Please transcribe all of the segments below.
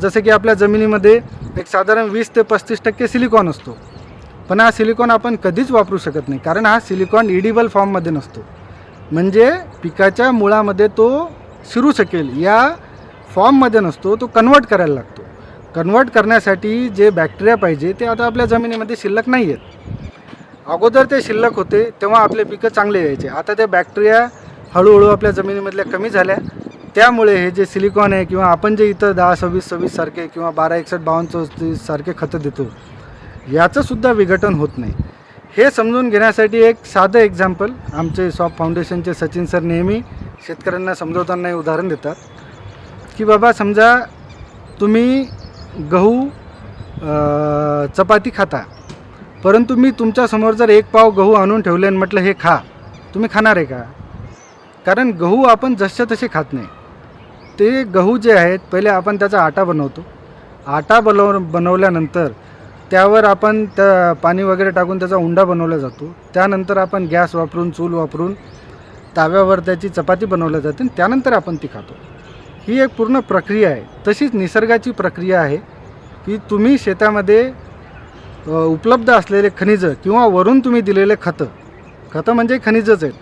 जसं की आपल्या जमिनीमध्ये एक साधारण वीस ते पस्तीस टक्के सिलिकॉन असतो. पण हा सिलिकॉन आपण कधीच वापरू शकत नाही कारण हा सिलिकॉन इडिबल फॉर्ममध्ये नसतो. म्हणजे पिकाच्या मुळामध्ये तो शिरू शकेल या फॉर्ममध्ये नसतो तो कन्वर्ट करायला लागतो. कन्वर्ट करण्यासाठी जे बॅक्टेरिया पाहिजे ते आता आपल्या जमिनीमध्ये शिल्लक नाही आहेत अगोदर ते शिल्लक होते तेव्हा आपले पिकं चांगले यायचे. आता ते बॅक्टेरिया हळूहळू आपल्या जमिनीमधल्या कमी झाल्या. त्यामुळे हे जे सिलिकॉन आहे किंवा आपण जे इतर दहा सव्वीस सव्वीस सारखे किंवा बारा एकसष्ट बावन्न चौतीस सारखे खतं देतो याचंसुद्धा विघटन होत नाही. हे समजून घेण्यासाठी एक साधं एक्झाम्पल आमचे सॉफ्ट फाउंडेशनचे सचिन सर नेहमी शेतकऱ्यांना समजवताना हे उदाहरण देतात की बाबा समजा तुम्ही गहू चपाती खाता परंतु मी तुमच्यासमोर जर एक पाव गहू आणून ठेवले आणि म्हटलं हे खा तुम्ही खाणार आहे का? कारण गहू आपण जसे तसे खात नाही. ते गहू जे आहेत पहिले आपण त्याचा आटा बनवतो. आटा बनव बनवल्यानंतर त्यावर आपण त्या पाणी वगैरे टाकून त्याचा उंडा बनवला जातो. त्यानंतर आपण गॅस वापरून चूल वापरून ताव्यावर त्याची चपाती बनवल्या जाते आणि त्यानंतर आपण ती खातो. ही एक पूर्ण प्रक्रिया आहे. तशीच निसर्गाची प्रक्रिया आहे की तुम्ही शेतामध्ये उपलब्ध असलेले खनिजं किंवा वरून तुम्ही दिलेले खतं. खतं म्हणजे खनिजच आहेत.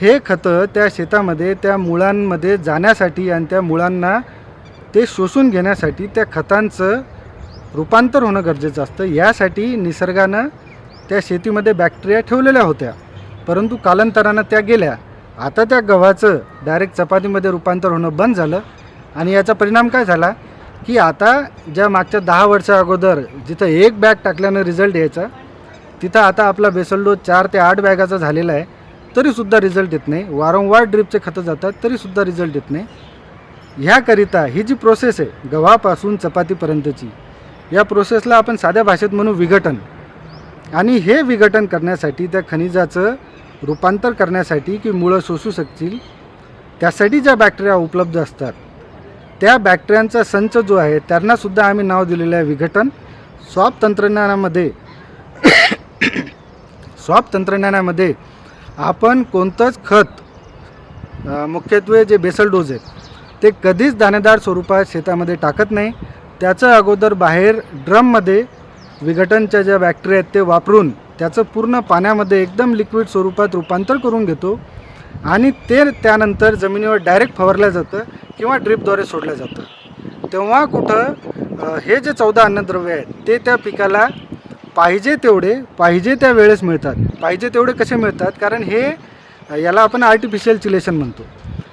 हे खतं त्या शेतामध्ये त्या मुळांमध्ये जाण्यासाठी आणि त्या मुळांना ते शोषून घेण्यासाठी त्या खतांचं रूपांतर होणं गरजेचं असतं. यासाठी निसर्गानं त्या शेतीमध्ये बॅक्टेरिया ठेवलेल्या होत्या. परंतु कालांतरानं त्या गेल्या. आता त्या गव्हाचं डायरेक्ट चपातीमध्ये रूपांतर होणं बंद झालं. आणि याचा परिणाम काय झाला? की आता ज्या मागच्या दहा वर्षा अगोदर जिथं एक बॅग टाकल्यानं रिझल्ट यायचा तिथं आता आपला बेसल डोस चार ते आठ बॅगाचा झालेला आहे. तरीसुद्धा रिझल्ट येत नाही. वारंवार ड्रिपचे खतं जातात तरीसुद्धा रिझल्ट येत नाही. ह्याकरिता ही जी प्रोसेस आहे गव्हापासून चपातीपर्यंतची या प्रोसेसला आपण साध्या भाषेत म्हणू विघटन. आणि हे विघटन करण्यासाठी त्या खनिजाचं रूपांतर करण्यासाठी की मुळं शोषू शकतील त्यासाठी ज्या बॅक्टेरिया उपलब्ध असतात त्या बॅक्टेरियांचा संच जो आहे त्यांनासुद्धा आम्ही नाव दिलेलं आहे विघटन. स्वाप तंत्रज्ञानामध्ये स्वाप तंत्रज्ञानामध्ये आपण कोणतंच खत मुख्यत्वे जे बेसल डोज आहेत ते कधीच दाणेदार स्वरूपात शेतामध्ये टाकत नाही. त्याचं अगोदर बाहेर ड्रममध्ये विघटनच्या ज्या बॅक्टेरिया आहेत ते वापरून त्याचं पूर्ण पाण्यामध्ये एकदम लिक्विड स्वरूपात रूपांतर करून घेतो आणि ते त्यानंतर जमिनीवर डायरेक्ट फवारलं जातं किंवा ड्रिपद्वारे सोडलं जातं. तेव्हा कुठं हे जे चौदा अन्नद्रव्य आहेत ते त्या पिकाला पाहिजे तेवढे पाहिजे त्या वेळेस मिळतात. पाहिजे तेवढे कसे मिळतात? कारण हे याला आपण आर्टिफिशियल चिलेशन म्हणतो.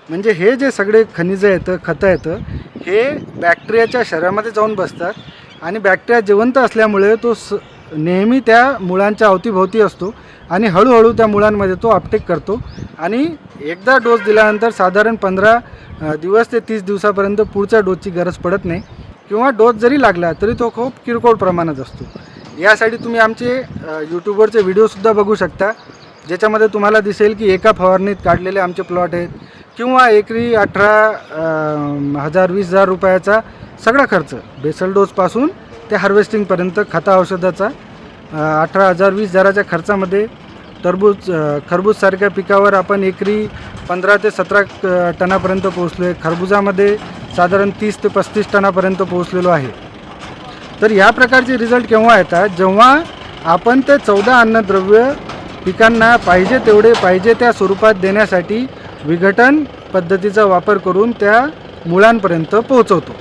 म्हणजे हे जे सगळे खनिजं येतं खतं येतं हे बॅक्टेरियाच्या शरीरामध्ये जाऊन बसतात आणि बॅक्टेरिया जिवंत असल्यामुळे तो स नेहमी त्या मुळांच्या अवतीभोवती असतो आणि हळूहळू त्या मुळांमध्ये तो अपटेक करतो. आणि एकदा डोस दिल्यानंतर साधारण पंधरा दिवस ते तीस दिवसापर्यंत पुढच्या डोसची गरज पडत नाही. किंवा डोस जरी लागला तरी तो खूप किरकोळ प्रमाणात असतो. यासाठी तुम्ही आमचे यूट्यूबवरचे व्हिडिओसुद्धा बघू शकता. ज्याच्यामध्ये तुम्हाला दिसेल की एका फवारणीत काढलेले आमचे प्लॉट आहेत. किंवा एकरी अठरा हजार वीस हजार रुपयाचा सगळा खर्च बेसल डोसपासून ते हार्वेस्टिंगपर्यंत खता औषधाचा अठरा हजार वीस हजाराच्या खर्चामध्ये टरबूज खरबूजसारख्या पिकावर आपण एकरी पंधरा ते सतरा टनापर्यंत पोहोचलो आहे खरबुजामध्ये साधारण तीस ते पस्तीस टनापर्यंत पोहोचलेलो आहे. तर ह्या प्रकारचे रिझल्ट केव्हा येतात? जेव्हा आपण ते चौदा अन्नद्रव्य पिकांना पाहिजे तेवढे पाहिजे त्या स्वरूपात देण्यासाठी विघटन पद्धतीचा वापर करून त्या मुळांपर्यंत पोहोचवतो.